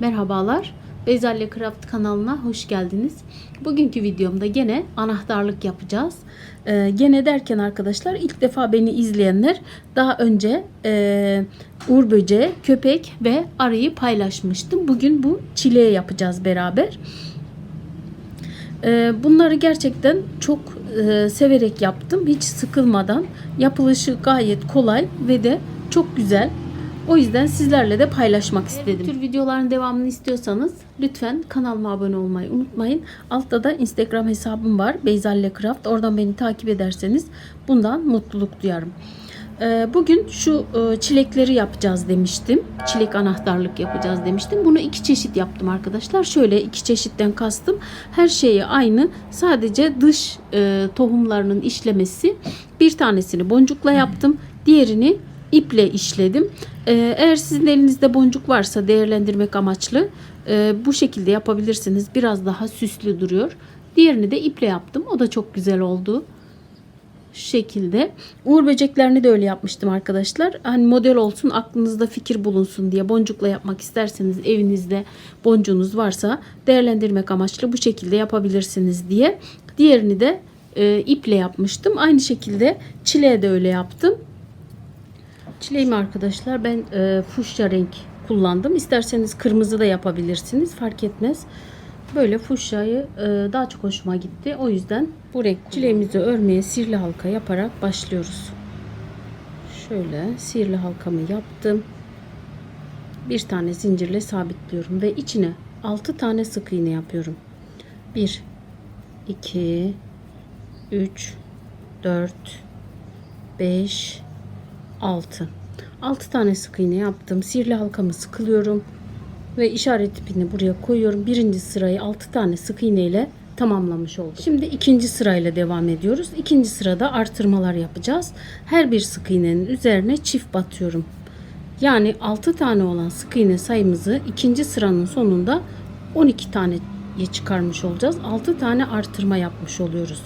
Merhabalar. Bezelye Craft kanalına hoş geldiniz. Bugünkü videomda gene anahtarlık yapacağız. Ee, gene derken arkadaşlar ilk defa beni izleyenler daha önce e, uğur böceği, köpek ve arıyı paylaşmıştım. Bugün bu çileği yapacağız beraber. Ee, bunları gerçekten çok e, severek yaptım. Hiç sıkılmadan. Yapılışı gayet kolay ve de çok güzel. O yüzden sizlerle de paylaşmak istedim. Bu tür videoların devamını istiyorsanız lütfen kanalıma abone olmayı unutmayın. Altta da Instagram hesabım var. Beyzalle Craft. Oradan beni takip ederseniz bundan mutluluk duyarım. Ee, Bugün şu e, çilekleri yapacağız demiştim. Çilek anahtarlık yapacağız demiştim. Bunu iki çeşit yaptım arkadaşlar. Şöyle iki çeşitten kastım. Her şeyi aynı. Sadece dış e, tohumlarının işlemesi. Bir tanesini boncukla yaptım. Diğerini iple işledim. Ee, Eğer sizin elinizde boncuk varsa değerlendirmek amaçlı e, bu şekilde yapabilirsiniz. Biraz daha süslü duruyor. Diğerini de iple yaptım. O da çok güzel oldu şu şekilde. Uğur böceklerini de öyle yapmıştım arkadaşlar. Hani model olsun aklınızda fikir bulunsun diye boncukla yapmak isterseniz evinizde boncuğunuz varsa değerlendirmek amaçlı bu şekilde yapabilirsiniz diye. Diğerini de e, iple yapmıştım. Aynı şekilde çileğe de öyle yaptım. Çileğimi arkadaşlar ben e, fuşya renk kullandım. İsterseniz kırmızı da yapabilirsiniz. Fark etmez. Böyle fuşyayı e, daha çok hoşuma gitti. O yüzden bu renk çileğimizi örmeye sihirli halka yaparak başlıyoruz. Şöyle sihirli halkamı yaptım. Bir tane zincirle sabitliyorum ve içine 6 tane sık iğne yapıyorum. 1 2 3 4 5 6 6 tane sık iğne yaptım. Sihirli halkamı sıkılıyorum ve işaret ipini buraya koyuyorum. Birinci sırayı 6 tane sık iğne ile tamamlamış oldum. Şimdi ikinci sırayla devam ediyoruz. İkinci sırada artırmalar yapacağız. Her bir sık iğnenin üzerine çift batıyorum. Yani 6 tane olan sık iğne sayımızı ikinci sıranın sonunda 12 taneye çıkarmış olacağız. 6 tane artırma yapmış oluyoruz.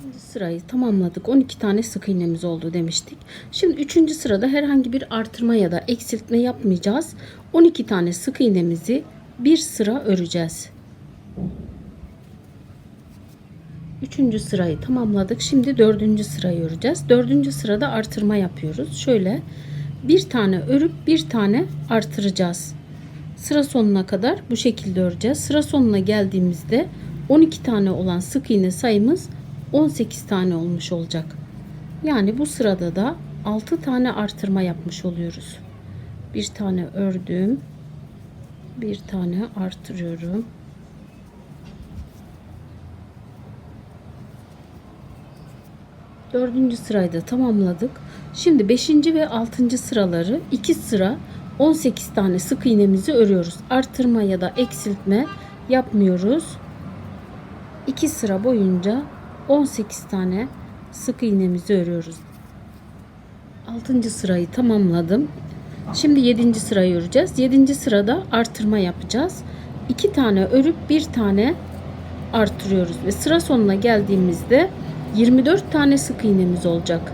İkinci sırayı tamamladık. 12 tane sık iğnemiz oldu demiştik. Şimdi üçüncü sırada herhangi bir artırma ya da eksiltme yapmayacağız. 12 tane sık iğnemizi bir sıra öreceğiz. Üçüncü sırayı tamamladık. Şimdi dördüncü sırayı öreceğiz. Dördüncü sırada artırma yapıyoruz. Şöyle bir tane örüp bir tane artıracağız. Sıra sonuna kadar bu şekilde öreceğiz. Sıra sonuna geldiğimizde 12 tane olan sık iğne sayımız 18 tane olmuş olacak. Yani bu sırada da 6 tane artırma yapmış oluyoruz. Bir tane ördüm. Bir tane artırıyorum. Dördüncü sırayı da tamamladık. Şimdi beşinci ve altıncı sıraları iki sıra 18 tane sık iğnemizi örüyoruz. Artırma ya da eksiltme yapmıyoruz. 2 sıra boyunca 18 tane sık iğnemizi örüyoruz. 6. sırayı tamamladım. Şimdi 7. sırayı öreceğiz. 7. sırada artırma yapacağız. 2 tane örüp 1 tane artırıyoruz ve sıra sonuna geldiğimizde 24 tane sık iğnemiz olacak.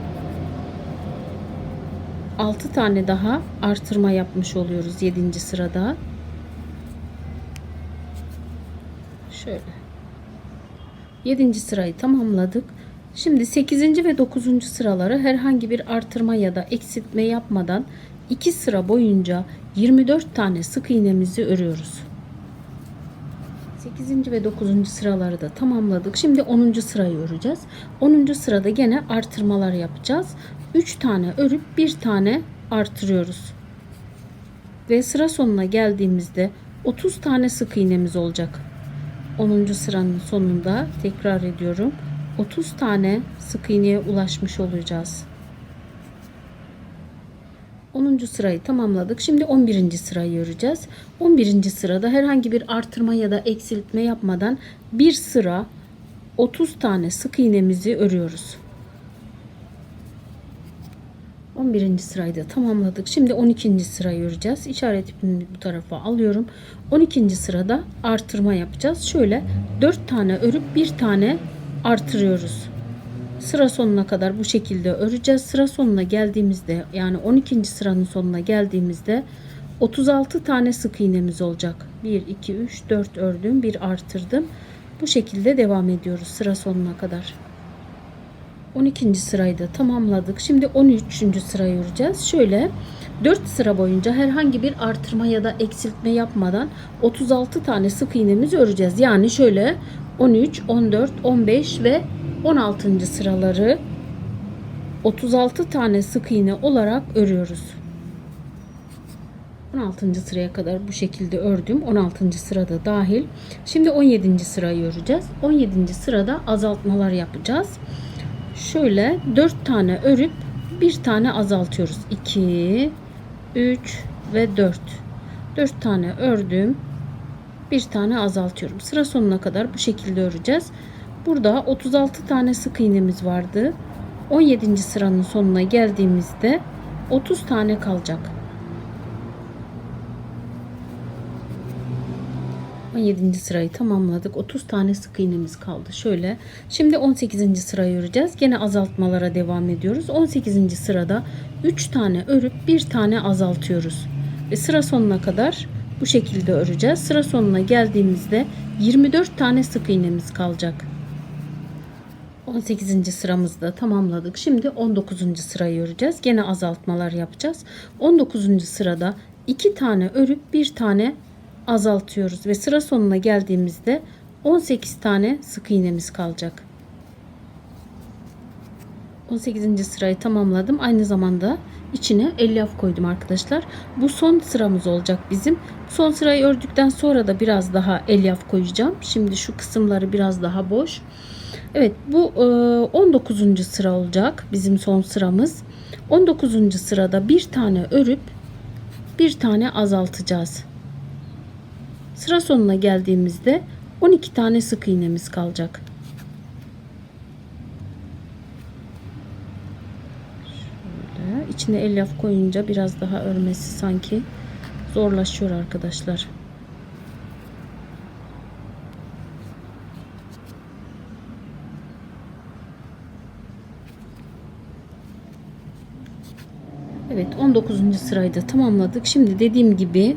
6 tane daha artırma yapmış oluyoruz 7. sırada. Şöyle. 7. sırayı tamamladık. Şimdi 8. ve 9. sıraları herhangi bir artırma ya da eksiltme yapmadan 2 sıra boyunca 24 tane sık iğnemizi örüyoruz. 8. ve 9. sıraları da tamamladık. Şimdi 10. sırayı öreceğiz. 10. sırada gene artırmalar yapacağız. 3 tane örüp 1 tane artırıyoruz. Ve sıra sonuna geldiğimizde 30 tane sık iğnemiz olacak. 10. sıranın sonunda tekrar ediyorum. 30 tane sık iğneye ulaşmış olacağız. 10. sırayı tamamladık. Şimdi 11. sırayı öreceğiz. 11. sırada herhangi bir artırma ya da eksiltme yapmadan bir sıra 30 tane sık iğnemizi örüyoruz. 11. sırayı da tamamladık. Şimdi 12. sırayı öreceğiz. İşaret ipini bu tarafa alıyorum. 12. sırada artırma yapacağız. Şöyle 4 tane örüp bir tane artırıyoruz. Sıra sonuna kadar bu şekilde öreceğiz. Sıra sonuna geldiğimizde yani 12. sıranın sonuna geldiğimizde 36 tane sık iğnemiz olacak. 1, 2, 3, 4 ördüm. Bir artırdım. Bu şekilde devam ediyoruz sıra sonuna kadar. 12. sırayı da tamamladık. Şimdi 13. sırayı öreceğiz. Şöyle 4 sıra boyunca herhangi bir artırma ya da eksiltme yapmadan 36 tane sık iğnemizi öreceğiz. Yani şöyle 13, 14, 15 ve 16. sıraları 36 tane sık iğne olarak örüyoruz. 16. sıraya kadar bu şekilde ördüm. 16. sırada dahil. Şimdi 17. sırayı öreceğiz. 17. sırada azaltmalar yapacağız. Şöyle 4 tane örüp bir tane azaltıyoruz. 2 3 ve 4. 4 tane ördüm. Bir tane azaltıyorum. Sıra sonuna kadar bu şekilde öreceğiz. Burada 36 tane sık iğnemiz vardı. 17. sıranın sonuna geldiğimizde 30 tane kalacak. 17. sırayı tamamladık. 30 tane sık iğnemiz kaldı. Şöyle. Şimdi 18. sırayı öreceğiz. Gene azaltmalara devam ediyoruz. 18. sırada 3 tane örüp bir tane azaltıyoruz. Ve sıra sonuna kadar bu şekilde öreceğiz. Sıra sonuna geldiğimizde 24 tane sık iğnemiz kalacak. 18. sıramızda tamamladık. Şimdi 19. sırayı öreceğiz. Gene azaltmalar yapacağız. 19. sırada 2 tane örüp bir tane azaltıyoruz ve sıra sonuna geldiğimizde 18 tane sık iğnemiz kalacak. 18. sırayı tamamladım. Aynı zamanda içine elyaf koydum arkadaşlar. Bu son sıramız olacak bizim. Son sırayı ördükten sonra da biraz daha elyaf koyacağım. Şimdi şu kısımları biraz daha boş. Evet bu 19. sıra olacak bizim son sıramız. 19. sırada bir tane örüp bir tane azaltacağız. Sıra sonuna geldiğimizde 12 tane sık iğnemiz kalacak. Şöyle içine elyaf koyunca biraz daha örmesi sanki zorlaşıyor arkadaşlar. Evet 19. sırayı da tamamladık. Şimdi dediğim gibi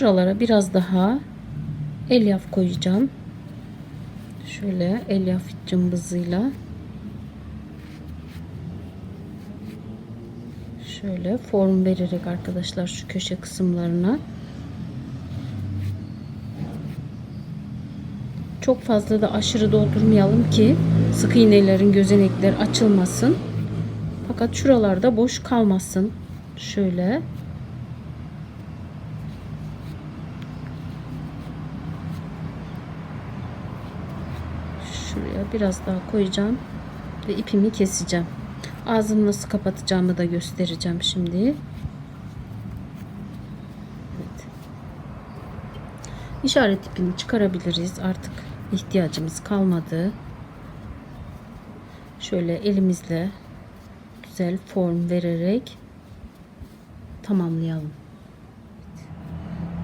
şuralara biraz daha elyaf koyacağım. Şöyle elyaf cımbızıyla şöyle form vererek arkadaşlar şu köşe kısımlarına çok fazla da aşırı doldurmayalım ki sık iğnelerin gözenekler açılmasın. Fakat şuralarda boş kalmasın. Şöyle şuraya biraz daha koyacağım ve ipimi keseceğim. Ağzımı nasıl kapatacağımı da göstereceğim şimdi. Evet. İşaret ipini çıkarabiliriz. Artık ihtiyacımız kalmadı. Şöyle elimizle güzel form vererek tamamlayalım.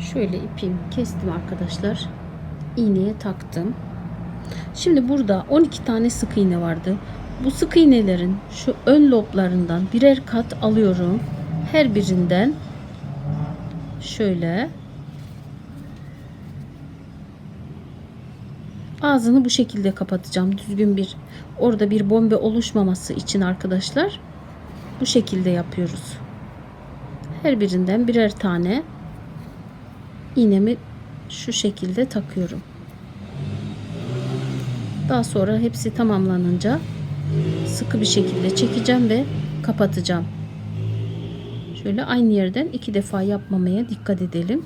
Şöyle ipimi kestim arkadaşlar. İğneye taktım. Şimdi burada 12 tane sık iğne vardı. Bu sık iğnelerin şu ön loblarından birer kat alıyorum. Her birinden şöyle ağzını bu şekilde kapatacağım. Düzgün bir orada bir bombe oluşmaması için arkadaşlar bu şekilde yapıyoruz. Her birinden birer tane iğnemi şu şekilde takıyorum. Daha sonra hepsi tamamlanınca sıkı bir şekilde çekeceğim ve kapatacağım. Şöyle aynı yerden iki defa yapmamaya dikkat edelim.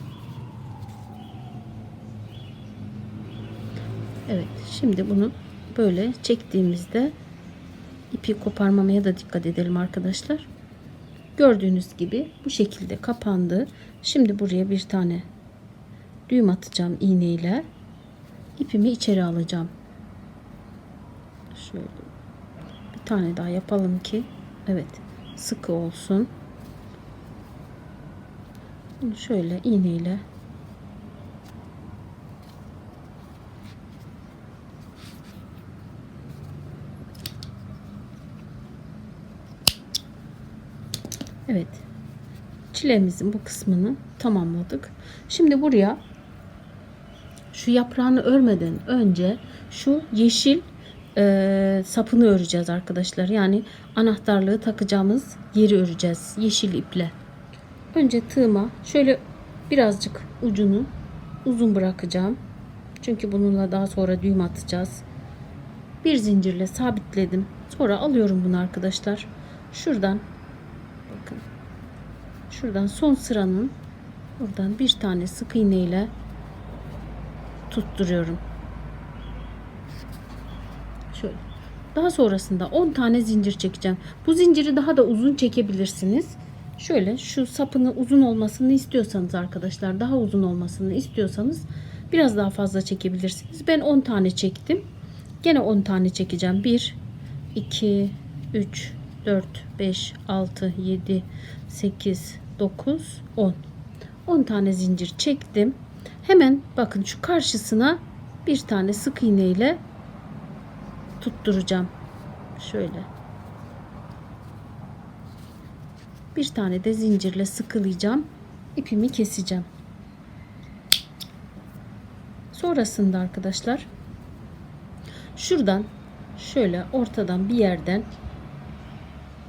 Evet, şimdi bunu böyle çektiğimizde ipi koparmamaya da dikkat edelim arkadaşlar. Gördüğünüz gibi bu şekilde kapandı. Şimdi buraya bir tane düğüm atacağım iğneyle. İpimi içeri alacağım. Şöyle bir tane daha yapalım ki evet sıkı olsun. Şöyle iğneyle Evet. Çilemizin bu kısmını tamamladık. Şimdi buraya şu yaprağını örmeden önce şu yeşil e, sapını öreceğiz arkadaşlar. Yani anahtarlığı takacağımız yeri öreceğiz yeşil iple. Önce tığıma şöyle birazcık ucunu uzun bırakacağım. Çünkü bununla daha sonra düğüm atacağız. Bir zincirle sabitledim. Sonra alıyorum bunu arkadaşlar. Şuradan bakın. Şuradan son sıranın buradan bir tane sık iğne ile tutturuyorum. Şöyle. Daha sonrasında 10 tane zincir çekeceğim. Bu zinciri daha da uzun çekebilirsiniz. Şöyle şu sapını uzun olmasını istiyorsanız arkadaşlar daha uzun olmasını istiyorsanız biraz daha fazla çekebilirsiniz. Ben 10 tane çektim. Gene 10 tane çekeceğim. 1 2 3 4 5 6 7 8 9 10 10 tane zincir çektim. Hemen bakın şu karşısına bir tane sık iğne ile tutturacağım. Şöyle. Bir tane de zincirle sıkılayacağım. İpimi keseceğim. Sonrasında arkadaşlar şuradan şöyle ortadan bir yerden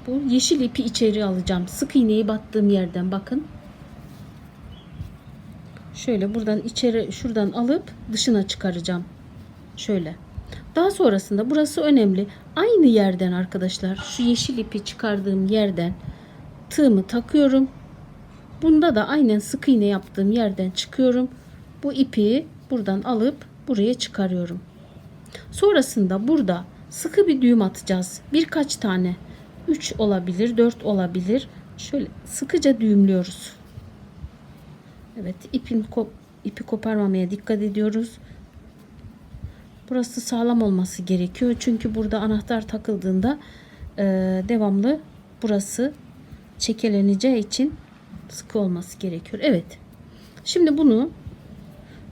bu yeşil ipi içeri alacağım. Sık iğneyi battığım yerden bakın. Şöyle buradan içeri şuradan alıp dışına çıkaracağım. Şöyle. Daha sonrasında burası önemli. Aynı yerden arkadaşlar şu yeşil ipi çıkardığım yerden tığımı takıyorum. Bunda da aynen sık iğne yaptığım yerden çıkıyorum. Bu ipi buradan alıp buraya çıkarıyorum. Sonrasında burada sıkı bir düğüm atacağız. Birkaç tane. 3 olabilir, 4 olabilir. Şöyle sıkıca düğümlüyoruz. Evet, ipin ipi koparmamaya dikkat ediyoruz. Burası sağlam olması gerekiyor. Çünkü burada anahtar takıldığında e, devamlı burası çekeleneceği için sıkı olması gerekiyor. Evet. Şimdi bunu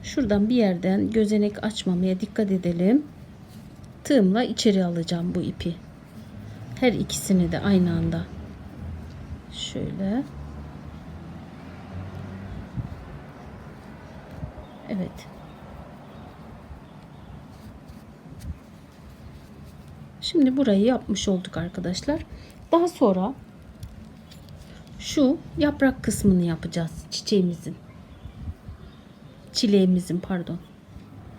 şuradan bir yerden gözenek açmamaya dikkat edelim. Tığımla içeri alacağım bu ipi. Her ikisini de aynı anda. Şöyle. Evet. Şimdi burayı yapmış olduk arkadaşlar. Daha sonra şu yaprak kısmını yapacağız çiçeğimizin. Çileğimizin pardon.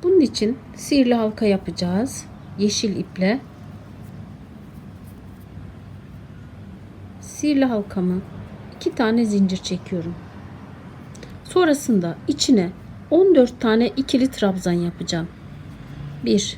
Bunun için sihirli halka yapacağız. Yeşil iple. Sihirli halkamı iki tane zincir çekiyorum. Sonrasında içine 14 tane ikili trabzan yapacağım. 1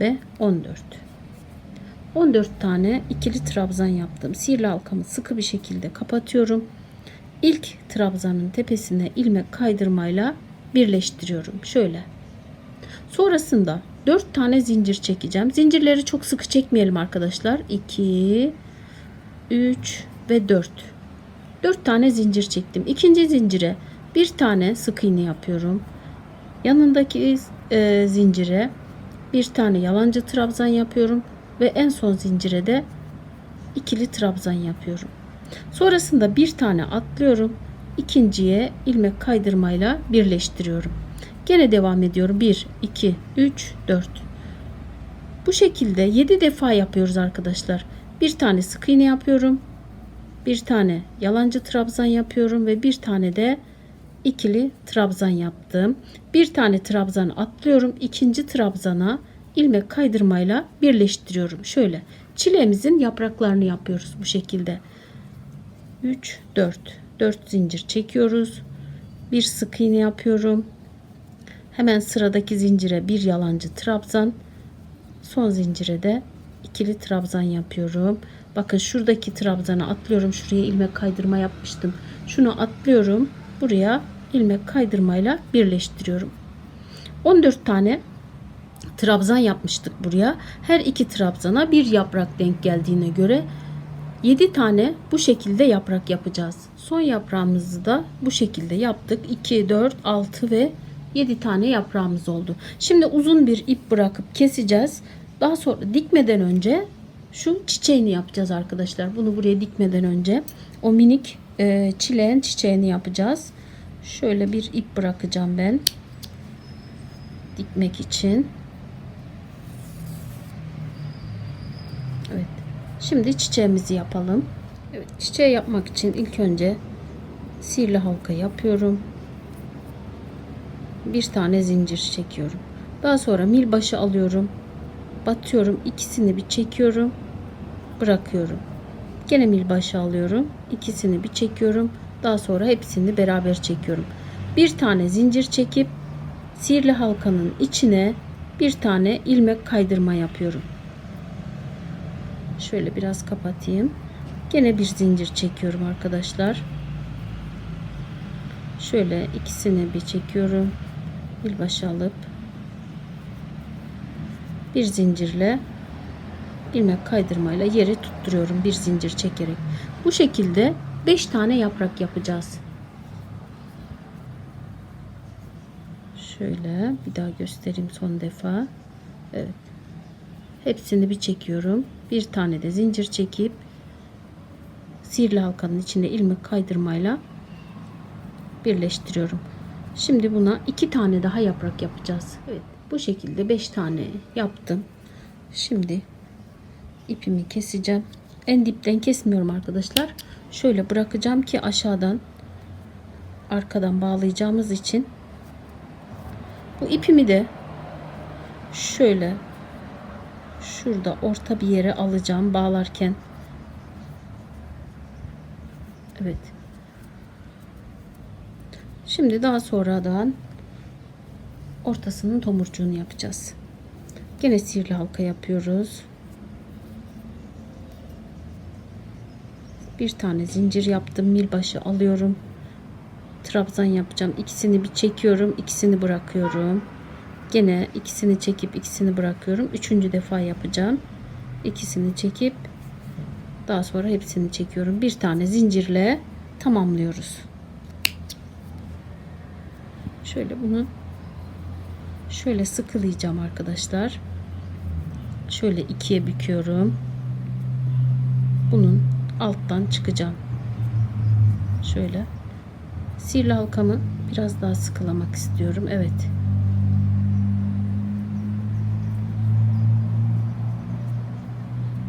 ve 14 14 tane ikili trabzan yaptım. Sihirli halkamı sıkı bir şekilde kapatıyorum. İlk trabzanın tepesine ilmek kaydırmayla birleştiriyorum. Şöyle. Sonrasında 4 tane zincir çekeceğim. Zincirleri çok sıkı çekmeyelim arkadaşlar. 2 3 ve 4. 4 tane zincir çektim. İkinci zincire bir tane sık iğne yapıyorum. Yanındaki e, zincire bir tane yalancı trabzan yapıyorum ve en son zincire de ikili trabzan yapıyorum. Sonrasında bir tane atlıyorum. İkinciye ilmek kaydırmayla birleştiriyorum. Gene devam ediyorum. 1 2 3 4. Bu şekilde 7 defa yapıyoruz arkadaşlar. Bir tane sık iğne yapıyorum. Bir tane yalancı trabzan yapıyorum ve bir tane de ikili trabzan yaptım. Bir tane trabzan atlıyorum. İkinci trabzana ilmek kaydırmayla birleştiriyorum. Şöyle çileğimizin yapraklarını yapıyoruz bu şekilde. 3 4 4 zincir çekiyoruz. Bir sık iğne yapıyorum. Hemen sıradaki zincire bir yalancı trabzan. Son zincire de ikili trabzan yapıyorum. Bakın şuradaki trabzana atlıyorum. Şuraya ilmek kaydırma yapmıştım. Şunu atlıyorum. Buraya ilmek kaydırmayla birleştiriyorum. 14 tane trabzan yapmıştık buraya. Her iki trabzana bir yaprak denk geldiğine göre 7 tane bu şekilde yaprak yapacağız. Son yaprağımızı da bu şekilde yaptık. 2, 4, 6 ve 7 tane yaprağımız oldu. Şimdi uzun bir ip bırakıp keseceğiz. Daha sonra dikmeden önce şu çiçeğini yapacağız arkadaşlar. Bunu buraya dikmeden önce o minik e, çileğin çiçeğini yapacağız. Şöyle bir ip bırakacağım ben. Dikmek için. Evet. Şimdi çiçeğimizi yapalım. Evet, çiçeği yapmak için ilk önce sihirli halka yapıyorum. Bir tane zincir çekiyorum. Daha sonra mil başı alıyorum. Batıyorum. ikisini bir çekiyorum. Bırakıyorum. Gene mil başı alıyorum. ikisini bir çekiyorum. Daha sonra hepsini beraber çekiyorum. Bir tane zincir çekip sihirli halkanın içine bir tane ilmek kaydırma yapıyorum. Şöyle biraz kapatayım. Gene bir zincir çekiyorum arkadaşlar. Şöyle ikisini bir çekiyorum. Bir başa alıp bir zincirle ilmek kaydırmayla yere tutturuyorum bir zincir çekerek. Bu şekilde 5 tane yaprak yapacağız. Şöyle bir daha göstereyim son defa. Evet. Hepsini bir çekiyorum. Bir tane de zincir çekip sihirli halkanın içinde ilmek kaydırmayla birleştiriyorum. Şimdi buna iki tane daha yaprak yapacağız. Evet, bu şekilde beş tane yaptım. Şimdi ipimi keseceğim. En dipten kesmiyorum arkadaşlar. Şöyle bırakacağım ki aşağıdan arkadan bağlayacağımız için bu ipimi de şöyle şurada orta bir yere alacağım bağlarken. Evet. Şimdi daha sonradan ortasının tomurcuğunu yapacağız. Gene sihirli halka yapıyoruz. Bir tane zincir yaptım. Mil başı alıyorum. Trabzan yapacağım. İkisini bir çekiyorum. ikisini bırakıyorum. Gene ikisini çekip ikisini bırakıyorum. Üçüncü defa yapacağım. İkisini çekip daha sonra hepsini çekiyorum. Bir tane zincirle tamamlıyoruz. Şöyle bunu şöyle sıkılayacağım arkadaşlar. Şöyle ikiye büküyorum. Alttan çıkacağım. Şöyle sihirli halkamı biraz daha sıkılamak istiyorum. Evet.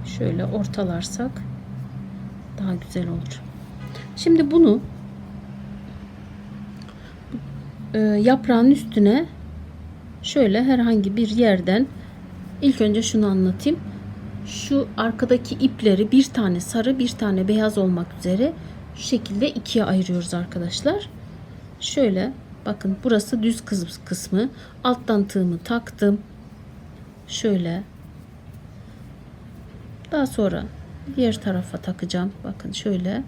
Şöyle ortalarsak daha güzel olur. Şimdi bunu e, yaprağın üstüne şöyle herhangi bir yerden ilk önce şunu anlatayım. Şu arkadaki ipleri bir tane sarı bir tane beyaz olmak üzere şu şekilde ikiye ayırıyoruz arkadaşlar. Şöyle bakın burası düz kısmı. Alttan tığımı taktım. Şöyle daha sonra diğer tarafa takacağım. Bakın şöyle.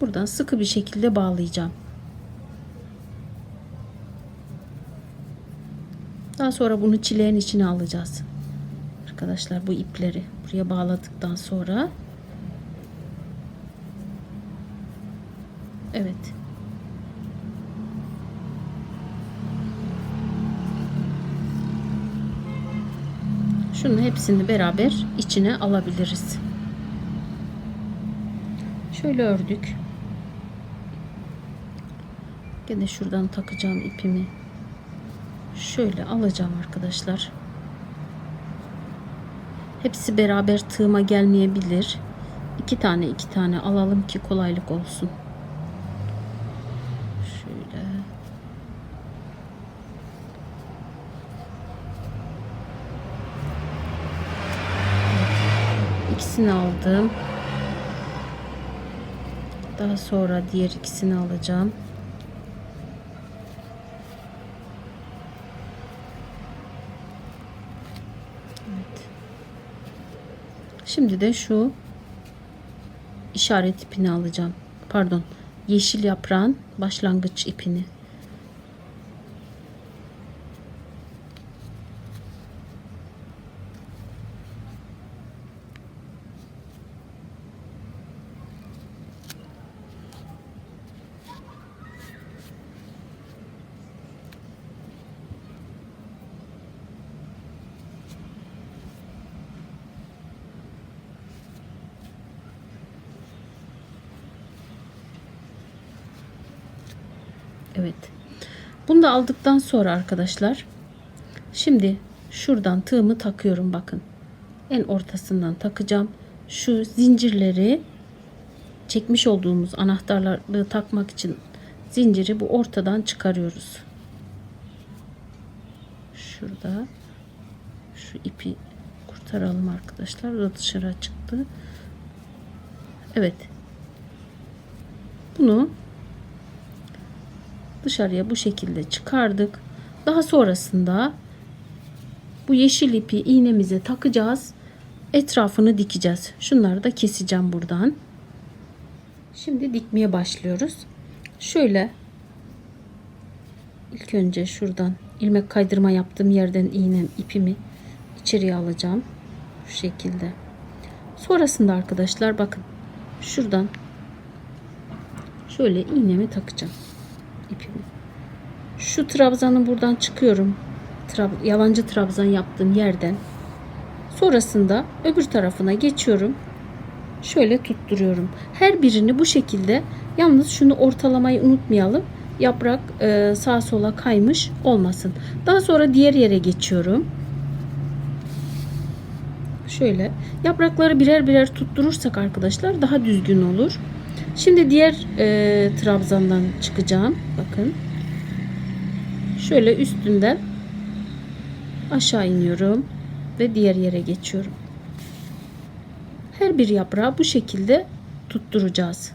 Buradan sıkı bir şekilde bağlayacağım. Daha sonra bunu çileğin içine alacağız. Arkadaşlar bu ipleri buraya bağladıktan sonra Evet. Şunun hepsini beraber içine alabiliriz. Şöyle ördük. Gene şuradan takacağım ipimi. Şöyle alacağım arkadaşlar. Hepsi beraber tığıma gelmeyebilir. İki tane iki tane alalım ki kolaylık olsun. Şöyle. İkisini aldım. Daha sonra diğer ikisini alacağım. Şimdi de şu işaret ipini alacağım. Pardon. Yeşil yaprağın başlangıç ipini. Evet. Bunu da aldıktan sonra arkadaşlar şimdi şuradan tığımı takıyorum bakın. En ortasından takacağım. Şu zincirleri çekmiş olduğumuz anahtarları takmak için zinciri bu ortadan çıkarıyoruz. Şurada şu ipi kurtaralım arkadaşlar. Da dışarı çıktı. Evet. Bunu dışarıya bu şekilde çıkardık. Daha sonrasında bu yeşil ipi iğnemize takacağız. Etrafını dikeceğiz. Şunları da keseceğim buradan. Şimdi dikmeye başlıyoruz. Şöyle ilk önce şuradan ilmek kaydırma yaptığım yerden iğnem ipimi içeriye alacağım. Şu şekilde. Sonrasında arkadaşlar bakın şuradan şöyle iğnemi takacağım. Şu trabzanı buradan çıkıyorum. Trab yalancı trabzan yaptığım yerden. Sonrasında öbür tarafına geçiyorum. Şöyle tutturuyorum. Her birini bu şekilde yalnız şunu ortalamayı unutmayalım. Yaprak e, sağa sola kaymış olmasın. Daha sonra diğer yere geçiyorum. Şöyle yaprakları birer birer tutturursak arkadaşlar daha düzgün olur. Şimdi diğer e, trabzandan çıkacağım. Bakın. Şöyle üstünden aşağı iniyorum ve diğer yere geçiyorum. Her bir yaprağı bu şekilde tutturacağız.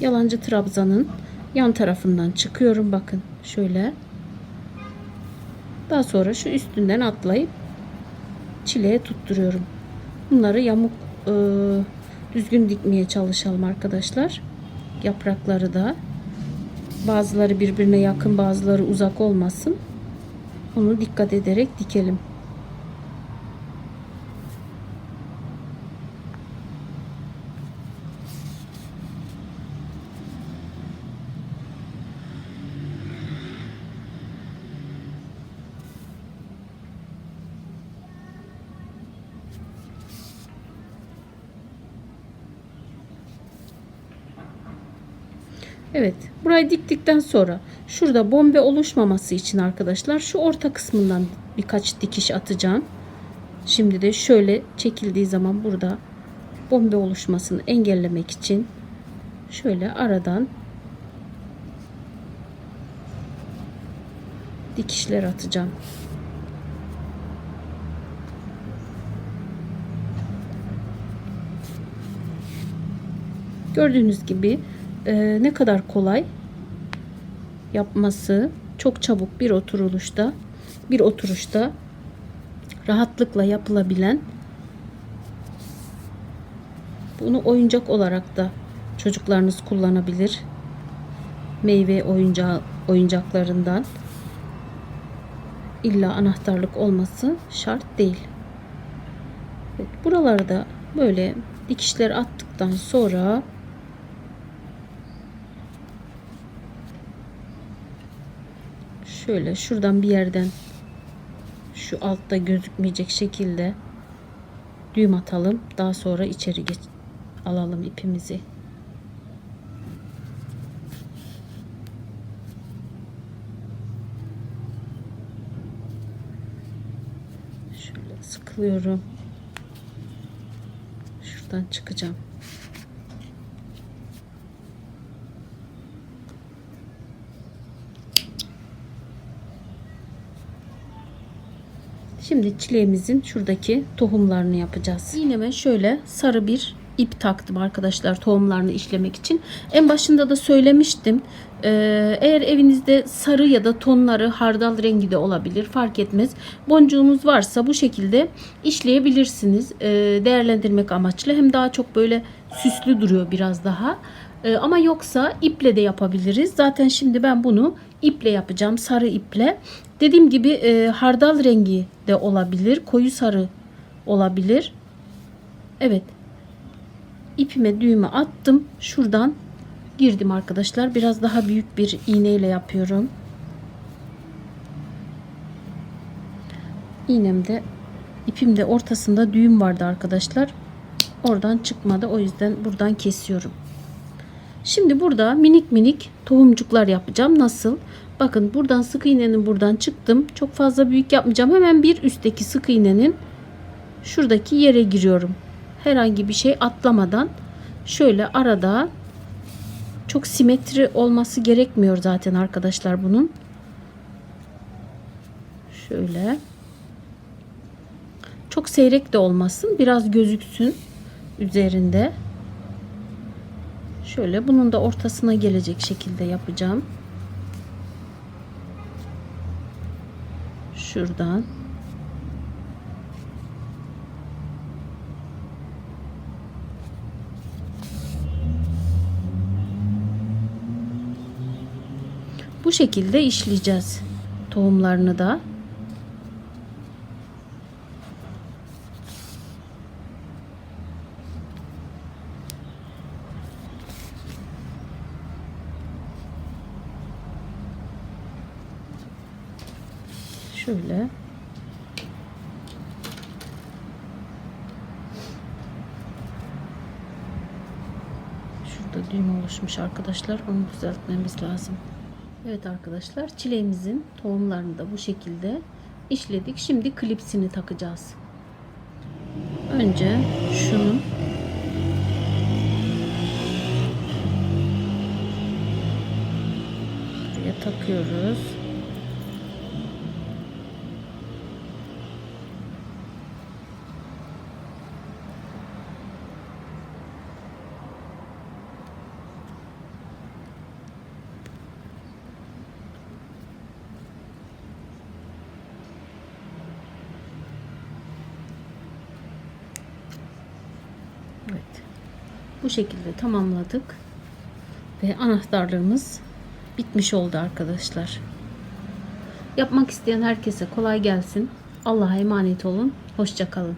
Yalancı trabzanın yan tarafından çıkıyorum bakın şöyle. Daha sonra şu üstünden atlayıp çileye tutturuyorum. Bunları yamuk e, düzgün dikmeye çalışalım arkadaşlar. Yaprakları da bazıları birbirine yakın bazıları uzak olmasın. Onu dikkat ederek dikelim. Evet. Burayı diktikten sonra şurada bombe oluşmaması için arkadaşlar şu orta kısmından birkaç dikiş atacağım. Şimdi de şöyle çekildiği zaman burada bombe oluşmasını engellemek için şöyle aradan dikişler atacağım. Gördüğünüz gibi e, ne kadar kolay yapması çok çabuk bir oturuluşta bir oturuşta rahatlıkla yapılabilen bunu oyuncak olarak da çocuklarınız kullanabilir. Meyve oyuncağı oyuncaklarından illa anahtarlık olması şart değil. Evet, buraları da böyle dikişler attıktan sonra şöyle şuradan bir yerden şu altta gözükmeyecek şekilde düğüm atalım. Daha sonra içeri geç alalım ipimizi. Şöyle sıkılıyorum. Şuradan çıkacağım. Şimdi çileğimizin şuradaki tohumlarını yapacağız. İğneme şöyle sarı bir ip taktım arkadaşlar tohumlarını işlemek için. En başında da söylemiştim. Ee, eğer evinizde sarı ya da tonları hardal rengi de olabilir fark etmez. Boncuğunuz varsa bu şekilde işleyebilirsiniz. Ee, değerlendirmek amaçlı. Hem daha çok böyle süslü duruyor biraz daha. Ee, ama yoksa iple de yapabiliriz. Zaten şimdi ben bunu iple yapacağım. Sarı iple. Dediğim gibi e, hardal rengi de olabilir. Koyu sarı olabilir. Evet. İpime düğümü attım. Şuradan girdim arkadaşlar. Biraz daha büyük bir iğneyle yapıyorum. İğnemde ipimde ortasında düğüm vardı arkadaşlar. Oradan çıkmadı. O yüzden buradan kesiyorum. Şimdi burada minik minik tohumcuklar yapacağım. Nasıl? Bakın buradan sık iğnenin buradan çıktım. Çok fazla büyük yapmayacağım. Hemen bir üstteki sık iğnenin şuradaki yere giriyorum. Herhangi bir şey atlamadan şöyle arada çok simetri olması gerekmiyor zaten arkadaşlar bunun. Şöyle. Çok seyrek de olmasın. Biraz gözüksün üzerinde. Şöyle bunun da ortasına gelecek şekilde yapacağım. Şuradan. Bu şekilde işleyeceğiz tohumlarını da. Şöyle. Şurada düğüm oluşmuş arkadaşlar. Onu düzeltmemiz lazım. Evet arkadaşlar çileğimizin tohumlarını da bu şekilde işledik. Şimdi klipsini takacağız. Önce şunu buraya takıyoruz. Evet. Bu şekilde tamamladık. Ve anahtarlığımız bitmiş oldu arkadaşlar. Yapmak isteyen herkese kolay gelsin. Allah'a emanet olun. Hoşçakalın.